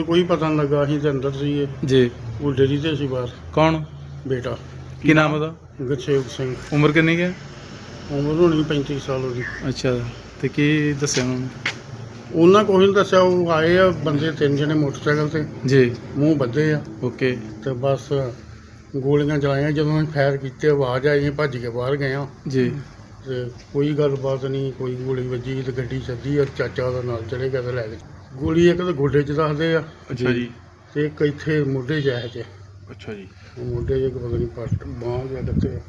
ਕੋਈ ਪਤਾ ਨਹੀਂ ਲੱਗਾ ਅਸੀਂ ਤੇ ਅੰਦਰ ਸੀਗੇ। ਜੀ। ਉਹ ਡੇਰੀ ਤੇ ਸੀ ਬਾਹਰ। ਕੌਣ? ਬੇਟਾ। ਕੀ ਨਾਮ ਉਹਦਾ? ਗੁਰਸੇਵਕ ਸਿੰਘ। ਉਮਰ ਕਿੰਨੀ ਹੈ? ਉਮਰ ਹੋਣੀ 35 ਸਾਲ ਉਹਦੀ। ਅੱਛਾ ਤੇ ਕੀ ਦੱਸਿਆ ਉਹਨਾਂ ਨੇ? ਉਹਨਾਂ ਕੋਈ ਨਹੀਂ ਦੱਸਿਆ ਉਹ ਆਏ ਆ ਬੰਦੇ ਤਿੰਨ ਜਣੇ ਮੋਟਰਸਾਈਕਲ ਤੇ। ਜੀ। ਮੂੰਹ ਬੱਧੇ ਆ। ਓਕੇ। ਤੇ ਬਸ ਗੋਲੀਆਂ ਚਲਾਈਆਂ ਜਦੋਂ ਅਸੀਂ ਫਾਇਰ ਕੀਤੇ ਆਵਾਜ਼ ਆਈ ਅਸੀਂ ਭੱਜ ਕੇ ਬਾਹਰ ਗਏ ਆ। ਜੀ। ਤੇ ਕੋਈ ਗੱਲਬਾਤ ਨਹੀਂ ਕੋਈ ਗੋਲੀ ਵੱਜੀ ਤੇ ਗੱਡੀ ਚੱਲੀ ਔਰ ਚਾਚਾ ਉਹਦਾ ਨਾਲ ਚਲੇ ਗਿਆ ਤੇ ਲੈ ਗਏ। ਗੋਲੀ ਇੱਕ ਤਾਂ ਗੋਡੇ 'ਚ ਦੱਸਦੇ ਆ। ਅੱਛਾ ਜੀ। ਤੇ ਇੱਕ ਇੱਥੇ ਮੋਢੇ 'ਚ ਹੈ ਚ ਅੱਛਾ ਜੀ। ਮੋਢੇ 'ਚ ਇੱਕ ਪਤਾ ਨਹੀਂ ਪੱਟ ਬਾਂਹ ਜਾਂ ਕਿੱਥੇ ਆ।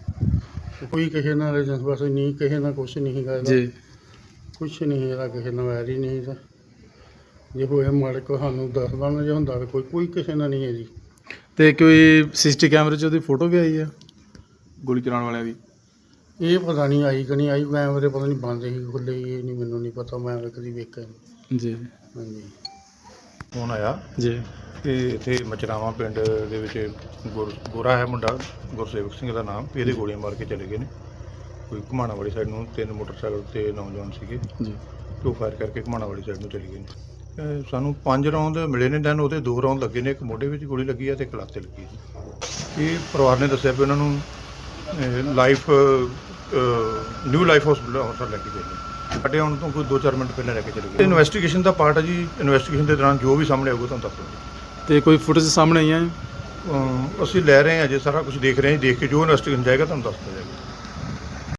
ਕੋਈ ਕਿਸੇ ਨਾਲ ਏਜੰਸ ਬਸ ਨਹੀਂ ਕਿਸੇ ਨਾਲ ਕੁਛ ਨਹੀਂ ਹੈਗਾ ਇਹਦਾ। ਜੀ। ਕੁਛ ਨਹੀਂ ਇਹਦਾ ਕਿਸੇ ਨਾਲ ਵੈਰ ਹੀ ਨਹੀਂ ਇਹਦਾ। ਜੇ ਹੋਇਆ ਮਾੜੇ ਕੋ ਸਾਨੂੰ ਦੱਸ ਦੇਣਾ ਜੇ ਹੁੰਦਾ ਤਾਂ ਕੋਈ ਕੋਈ ਕਿਸੇ ਨਾਲ ਨਹੀਂ ਹੈ ਜੀ। ਤੇ ਕੋਈ ਸੀਸੀਟੀ ਕੈਮਰੇ 'ਚ ਉਹਦੀ ਫੋਟੋ ਵੀ ਆਈ ਆ? ਗੋਲੀ ਚਲਾਉਣ ਵਾਲਿਆਂ ਦੀ? ਇਹ ਪਤਾ ਨਹੀਂ ਆਈ ਕਿ ਨਹੀਂ ਆਈ ਕੈਮਰੇ ਪਤਾ ਨਹੀਂ ਬੰਦ ਸੀ ਖੁੱਲੇ ਇਹ ਨਹੀਂ ਮੈਨੂੰ ਨਹੀਂ ਪਤਾ ਮੈਂ ਤਾਂ ਕਦੀ ਵੇਖਿਆ ਨਹੀਂ ਜੀ। ਹਾਂਜੀ। ਫੋਨ ਆਇਆ ਜੀ। ਕਿ ਇੱਥੇ ਮਚਰਾਵਾਂ ਪਿੰਡ ਦੇ ਵਿੱਚ ਗੁਰ- ਗੋਰਾ ਹੈ ਮੁੰਡਾ ਗੁਰਸੇਵਕ ਸਿੰਘ ਦਾ ਨਾਮ ਇਹਦੇ ਗੋਲੀਆਂ ਮਾਰ ਕੇ ਚਲੇ ਗਏ ਨੇ। ਕੋਈ ਘੁਮਾਣਾ ਵਾਲੀ ਸਾਈਡ ਨੂੰ ਤਿੰਨ ਮੋਟਰਸਾਈਕਲ ਤੇ ਨੌਜਵਾਨ ਸੀਗੇ। ਜੀ। ਤੇ ਉਹ ਫਾਇਰ ਕਰਕੇ ਘੁਮਾਣਾ ਵਾਲੀ ਸਾਈਡ ਨੂੰ ਚਲੇ ਗਏ ਨੇ। ਅਹ ਸਾਨੂੰ ਪੰਜ ਰੌਂਦ ਮਿਲੇ ਨੇ ਦੈਨ ਉਹਦੇ ਦੋ ਰੌਂਦ ਲੱਗੇ ਨੇ। ਇੱਕ ਮੋਢੇ ਵਿੱਚ ਗੋਲੀ ਲੱਗੀ ਹੈ ਤੇ ਇੱਕ ਲੱਤ ਤੇ ਲੱਗੀ ਹੈ। ਇਹ ਪਰਿਵਾਰ ਨੇ ਦੱਸਿਆ ਵੀ ਉਹਨਾਂ ਨੂੰ life new life hospital Amritsar ਲੈ ਕੇ ਗਏ ਨੇ। ਸਾਡੇ ਆਉਣ ਤੋਂ ਕੋਈ 2-4 ਮਿੰਟ ਪਹਿਲਾਂ ਲੈ ਕੇ ਚਲੇ ਗਏ। ਇਨਵੈਸਟੀਗੇਸ਼ਨ ਦਾ ਪਾਰਟ ਹੈ ਜੀ। ਇਨਵੈਸਟੀਗੇਸ਼ਨ ਦੇ ਦੌਰਾਨ ਜੋ ਵੀ ਸਾਹਮਣੇ ਆਊਗਾ ਤੁਹਾਨੂੰ ਦੱਸ ਦਿਆਂਗੇ ਤੇ ਕੋਈ ਫੁਟੇਜ ਸਾਹਮਣੇ ਹੈ? ਅਮ ਅਸੀਂ ਲੈ ਰਹੇ ਹਾਂ ਅਜੇ ਸਾਰਾ ਕੁਝ ਦੇਖ ਰਹੇ ਹਾਂ ਦੇਖ ਕੇ ਜੋ ਇਨਵੈਸਟੀਗੇਸ਼ਨ ਜਾਏਗਾ ਤੁਹਾਨੂੰ ਦੱਸ ਦਿੱਤਾ ਜਾਏਗਾ।